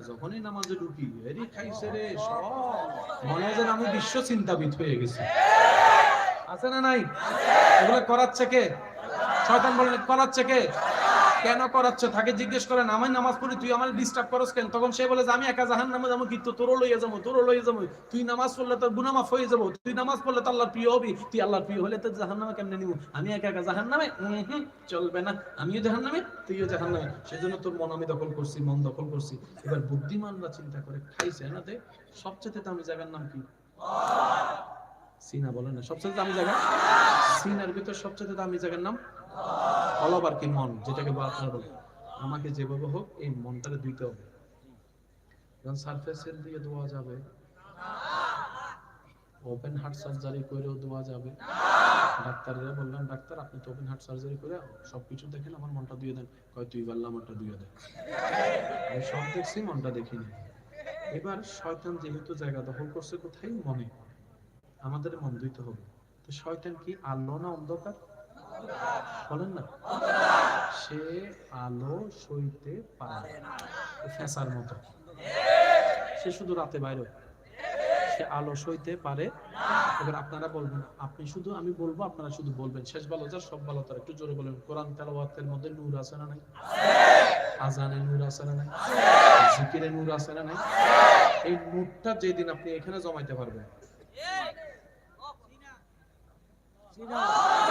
না যখনই নামাজে ঢুকি এরই খাইছে রে সব মনে হয় যেন আমি বিশ্ব চিন্তাবিদ হয়ে গেছি। আছে না নাই? এগুলো করাচ্ছে কে? শয়তান বলেন করাচ্ছে কে? কেন করাচ্ছে? তাকে জিজ্ঞেস করেন আমি নামাজ পড়ি তুই আমার ডিস্টার্ব করস কেন? তখন সে বলে যে, আমি একা জাহান নামে যাব কিন্তু তোরও লইয়া যাব, তোরও লইয়া যাব। তুই নামাজ পড়লে তোর গুনাহ মাফ হয়ে যাব। তুই নামাজ পড়লে তো আল্লাহর প্রিয় হবি। তুই আল্লাহর প্রিয় হলে তোর জাহান নামে কেমনে নিব? আমি একা একা জাহান নামে হুম, চলবে না। আমিও জাহান নামে তুইও জাহান নামে সেজন্য তোর মন আমি দখল করছি, মন দখল করছি। এবার বুদ্ধিমানরা চিন্তা করে, খাইছে না দে সবচেয়ে দামি জায়গার নাম কি? সিনা বলেন না। সবচেয়ে দামি জায়গা? সিনার ভিতর সবচেয়ে দামি জায়গার নাম? অলব আর কি মন, যেটাকে আপনার বলে আমাকে যেভাবে হোক, এই মনটাকে দিতে হবে। যখন সারফেসেল দিয়ে দেওয়া যাবে ওপেন হার্ট সার্জারি করেও দেওয়া যাবে। ডাক্তাররা বললাম ডাক্তার, আপনি তো ওপেন হার্ট সার্জারি করে সবকিছু দেখেন, আমার মনটা দিয়ে দেন। কয়, তুই বললাম মনটা দিয়ে দেন আমি সব দেখছি, মনটা দেখিনি। এবার শয়তান যেহেতু জায়গা দখল করছে, কোথায়? মনে। আমাদের মন দিতে হবে। তো শয়তান কি আলো না অন্ধকার? বলেন না? সে আলো সইতে পারে না। ফেসার মতো। সে শুধু রাতে বাইরে। সে আলো সইতে পারে এবার আপনারা বলবেন আপনি শুধু আমি বলব আপনারা শুধু বলবেন। শেষ ভালো যা সব ভালো তার। একটু জোরে বলবেন কোরআন তেলাওয়াতের মধ্যে নূর আছে না নাই? আজানে নূর আছে না নাই? জিকিরে নূর আছে না নাই? এই নূরটা যেদিন আপনি এখানে জমাইতে পারবেন।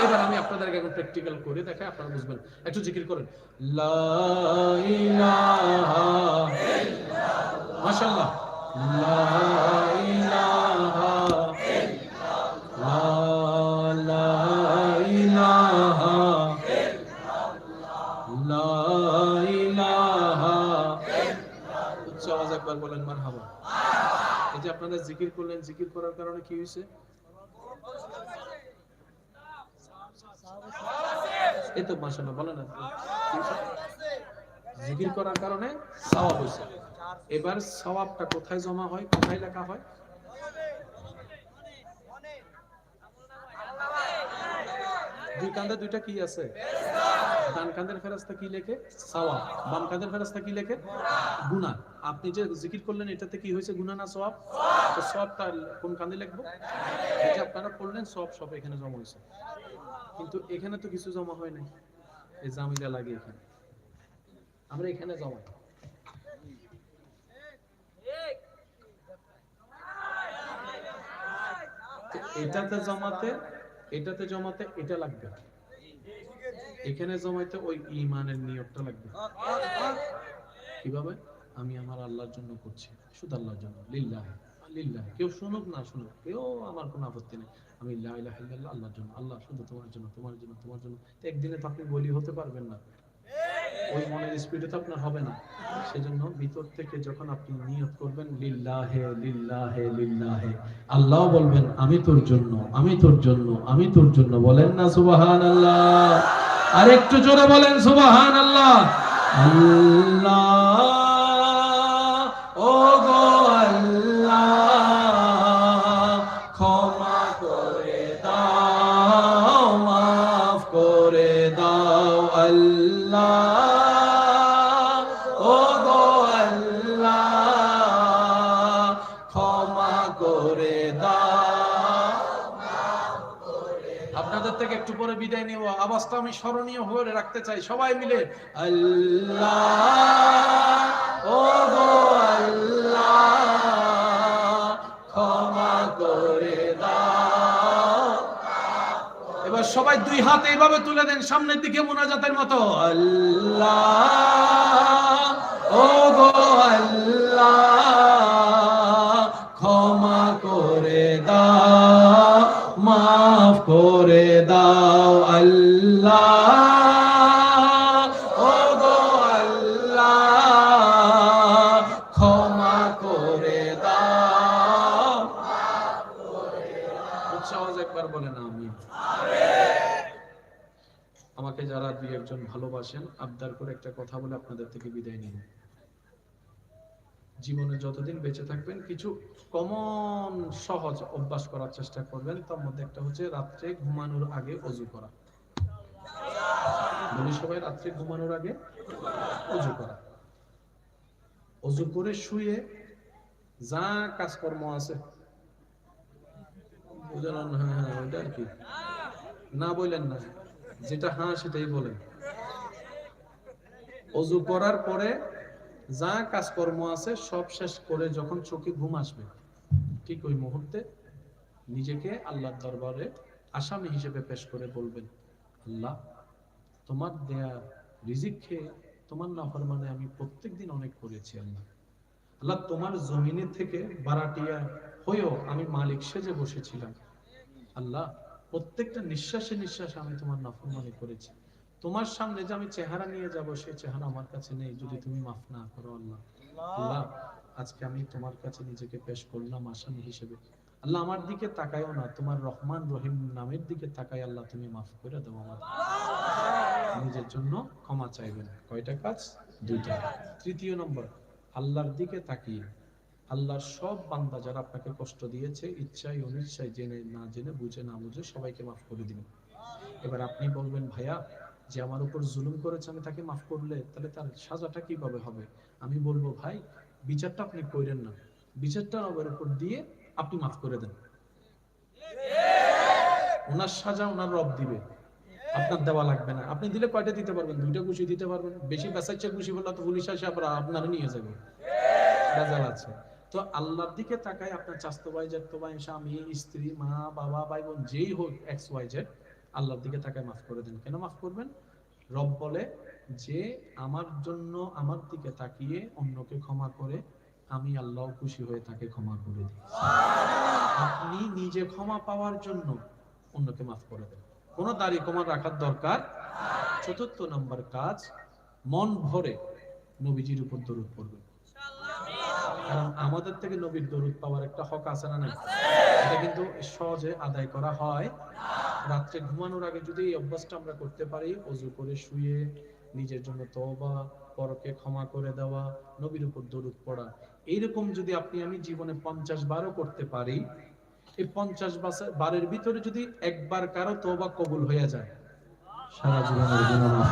এবার আমি আপনাদেরকে এখন প্র্যাকটিক্যাল করে দেখাই, আপনারা বুঝবেন। একটু জিকির করেন। ইলাহা উচ্চ আওয়াজ একবার বলেন, মারহাবা। এই যে আপনারা জিকির করলেন, জিকির করার কারণে কি হয়েছে? এই তো মাশাআল্লাহ, বলেন? জিকির করার কারণে সওয়াব হয়েছে। এবার সওয়াবটা কোথায় জমা হয়, কোথায় লেখা হয়? দুই কান্দে দুইটা কি আছে? ডান কান্দের ফেরাস্তা কি লেখে? সওয়াব। বাম কান্দের ফেরাস্তা কি লেখে? গুনাহ। আপনি যে জিকির করলেন, এটাতে কি হয়েছে, গুনাহ না সওয়াব? তো সওয়াবটা কোন কান্দে লিখব? যে আপনারা করলেন সব সব এখানে জমা হয়েছে। কিন্তু এখানে তো কিছু জমা হয় নাই। এই জামিলা লাগে এখানে। আমরা এখানে জমা এটাতে জমাতে এটাতে জমাতে এটা লাগবে। এখানে জমাইতে ওই ইমানের নিয়তটা লাগবে। কীভাবে? আমি আমার আল্লাহর জন্য করছি, শুধু আল্লাহর জন্য, লিল্লাহ। লিল্লাহ কেউ শুনুক না শুনুক, কেউ আমার কোনো আপত্তি নেই। আমি লা ইলাহা আল্লাহর জন্য আল্লাহ শুধু তোমার জন্য তোমার জন্য তোমার জন্য। তো একদিনে তো আপনি বলি হতে পারবেন না। ওই মনের স্পিডে তো আপনার হবে না। সেজন্য ভিতর থেকে যখন আপনি নিয়ত করবেন, লিল্লাহে লিল্লাহে লিল্লাহে, আল্লাহ বলবেন, আমি তোর জন্য, আমি তোর জন্য, আমি তোর জন্য। বলেন না সুবাহান আল্লাহ আর একটু জোরে বলেন সুবাহান আল্লাহ আল্লাহ একটু পরে বিদায় নিব। আওয়াজটা আমি স্মরণীয় হয়ে রাখতে চাই। সবাই মিলে আল্লাহ ও ক্ষমা করে এবার সবাই দুই হাত এইভাবে তুলে দেন, সামনের দিকে মোনাজাতের মতো। আল্লাহ ও গো আল্লাহ। আমাকে যারা দুই একজন ভালোবাসেন, আবদার করে একটা কথা বলে আপনাদের থেকে বিদায় নিন জীবনে যতদিন বেঁচে থাকবেন, কিছু কমন সহজ অভ্যাস করার চেষ্টা করবেন। তার মধ্যে একটা হচ্ছে রাত্রে ঘুমানোর আগে অজু করা। সবাই, রাত্রে ঘুমানোর আগে অজু করা। অজু করে শুয়ে যা কাজকর্ম আছে, বুঝলেন হ্যাঁ হ্যাঁ ওইটা আর কি। না বললেন না। যেটা হ্যাঁ সেটাই বলেন অজু করার পরে যা কাজকর্ম আছে সব শেষ করে যখন চোখে ঘুম আসবে, ঠিক ওই মুহূর্তে নিজেকে আল্লাহর দরবারে আসামি হিসেবে পেশ করে বলবেন, আল্লাহ, তোমার দেয়া রিজিক খেয়ে তোমার নাফরমানে আমি প্রত্যেকদিন অনেক করেছি, আল্লাহ। আল্লাহ, তোমার জমিনে থেকে বারাটিয়া হয়েও আমি মালিক সেজে বসেছিলাম। আল্লাহ প্রত্যেকটা নিঃশ্বাসে নিঃশ্বাসে আমি তোমার নাফরমানি করেছি। তোমার সামনে যে আমি চেহারা নিয়ে যাব সেই চেহারা আমার কাছে নেই যদি তুমি মাফ না করো আল্লাহ। আল্লাহ। আজকে আমি তোমার কাছে নিজেকে পেশ করলাম আসামি হিসেবে। আল্লাহ আমার দিকে তাকায়ও না তোমার রহমান রহিম নামের দিকে তাকাই আল্লাহ তুমি মাফ করে দেবো আমার নিজের জন্য ক্ষমা চাইবেন। কয়টা কাজ? দুইটা। তৃতীয় নম্বর আল্লাহর দিকে তাকিয়ে। আল্লাহর সব বান্দা যারা আপনাকে কষ্ট দিয়েছে, ইচ্ছায়, অনিচ্ছায় জেনে, না জেনে, বুঝে, না বুঝে সবাইকে মাফ করে দিবেন। এবার আপনি বলবেন, ভাইয়া, যে আমার উপর জুলুম করেছে, আমি তাকে মাফ করলে তাহলে তার সাজাটা কীভাবে হবে? আমি বলব, ভাই, বিচারটা আপনি করেন না। বিচারটা ওর উপর দিয়ে আপনি মাফ করে দেন। ওনার সাজা ওনার রব দিবে। আপনার দেওয়া লাগবে না। আপনি দিলে কয়টা দিতে পারবেন? দুইটা খুশি দিতে পারবেন। বেশি বেসাইছে খুশি বললে তো পুলিশ আসে আপনার নিয়ে যাবে। আছে। তো আল্লাহর দিকে তাকায় আপনার চাস্তো ভাই জ্যাঠতো ভাই স্বামী, স্ত্রী, মা, বাবা ভাই বোন যেই হোক এক্স ওয়াই জেড আল্লাহর দিকে তাকায় মাফ করে দেন। কেন মাফ করবেন? রব বলে যে, আমার জন্য আমার দিকে তাকিয়ে অন্যকে ক্ষমা করে আমি আল্লাহ খুশি হয়ে তাকে ক্ষমা করে দিই। আপনি নিজে ক্ষমা পাওয়ার জন্য অন্যকে মাফ করে দেন। কোনো দাড়ি কমা রাখার দরকার? চতুর্থ নম্বর কাজ, মন ভরে নবীজির উপর দরুদ পড়বেন। আমাদের থেকে নবীর দরুদ পাওয়ার একটা হক আছে না নাই? এটা কিন্তু সহজে আদায় করা হয়। রাত্রে ঘুমানোর আগে যদি এই অভ্যাসটা আমরা করতে পারি, অজু করে শুয়ে নিজের জন্য তওবা, পরকে ক্ষমা করে দেওয়া, নবীর উপর দরুদ পড়া, এইরকম যদি আপনি আমি জীবনে পঞ্চাশ বারও করতে পারি, এই পঞ্চাশ বারের ভিতরে যদি একবার কারও তওবা কবুল হয়ে যায়, সারা জীবনের